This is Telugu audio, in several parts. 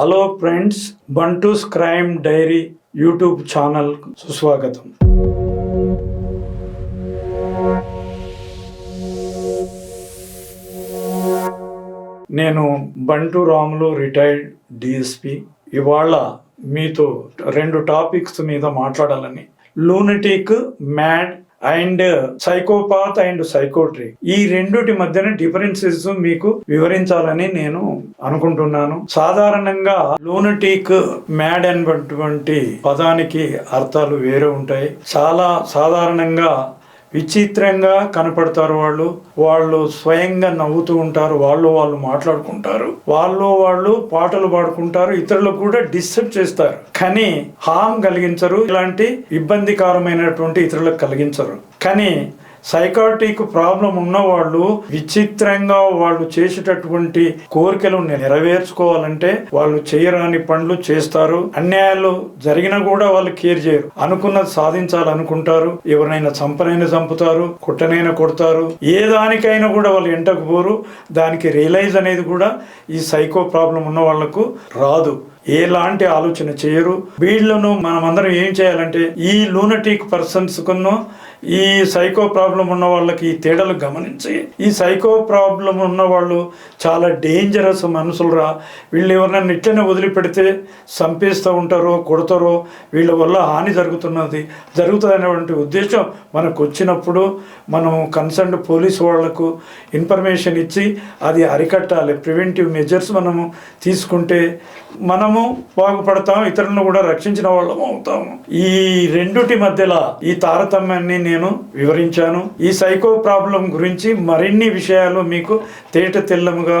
Hello friends Bantu's crime diary YouTube channel సుస్వాగతం. నేను బంటు రాములు రిటైర్డ్ డిఎస్పి. ఇవాళ మీతో రెండు టాపిక్స్ మీద మాట్లాడాలని. Lunatic mad and psychopath and psychiatry. ఈ రెండుటి మధ్యన డిఫరెన్సెస్ మీకు వివరించాలని నేను అనుకుంటున్నాను. సాధారణంగా లూనటిక్ మ్యాడ్ అనేటువంటి పదానికి అర్థాలు వేరే ఉంటాయి. చాలా సాధారణంగా విచిత్రంగా కనపడతారు వాళ్ళు. వాళ్ళు స్వయంగా నవ్వుతూ ఉంటారు. వాళ్ళు వాళ్ళు మాట్లాడుకుంటారు. వాళ్ళు వాళ్ళు పాటలు పాడుకుంటారు. ఇతరులకు కూడా డిస్టర్బ్ చేస్తారు. కానీ హామ్ కలిగించరు. ఇలాంటి ఇబ్బందికరమైనటువంటి ఇతరులకు కలిగించరు. కానీ సైకాటిక్ ప్రాబ్లం ఉన్నవాళ్ళు విచిత్రంగా వాళ్ళు చేసేటటువంటి కోరికలు నెరవేర్చుకోవాలంటే వాళ్ళు చేయరాని పనులు చేస్తారు. అన్యాయాలు జరిగినా కూడా వాళ్ళు కేర్ చేయరు. అనుకున్నది సాధించాలనుకుంటారు. ఎవరినైనా చంపనైనా చంపుతారు. కొట్టనైనా కొడతారు. ఏ దానికైనా కూడా వాళ్ళు ఎంటకు పోరు. దానికి రియలైజ్ అనేది కూడా ఈ సైకో ప్రాబ్లం ఉన్న వాళ్ళకు రాదు. ఎలాంటి ఆలోచన చేయరు. వీళ్ళను మనమందరం ఏం చేయాలంటే ఈ లూనటిక్ పర్సన్స్ కును ఈ సైకో ప్రాబ్లం ఉన్న వాళ్ళకి ఈ తేడాలు గమనించి ఈ సైకో ప్రాబ్లం ఉన్న వాళ్ళు చాలా డేంజరస్ మనుషులరా. వీళ్ళు ఎవరినైనా ఇట్లనే వదిలిపెడితే చంపేస్తూ ఉంటారో కొడతారో వీళ్ళ వల్ల హాని జరుగుతున్నది. జరుగుతుందనేటువంటి ఉద్దేశం మనకు వచ్చినప్పుడు మనం కన్సర్న్ పోలీస్ వాళ్ళకు ఇన్ఫర్మేషన్ ఇచ్చి అది అరికట్టాలి. ప్రివెంటివ్ మెజర్స్ మనము తీసుకుంటే మనము బాగుపడతాం ఇతరులను కూడా రక్షించిన వాళ్ళము అవుతాము. ఈ రెండుటి మధ్యలో ఈ తారతమ్యాన్ని నేను వివరించాను. ఈ సైకో ప్రాబ్లం గురించి మరిన్ని విషయాలు మీకు తేట తెల్లముగా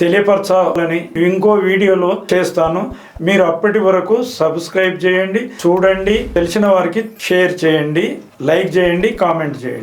తెలియపరచాలని ఇంకో వీడియోలో చేస్తాను. మీరు అప్పటి వరకు సబ్స్క్రైబ్ చేయండి చూడండి తెలిసిన వారికి షేర్ చేయండి లైక్ చేయండి కామెంట్ చేయండి.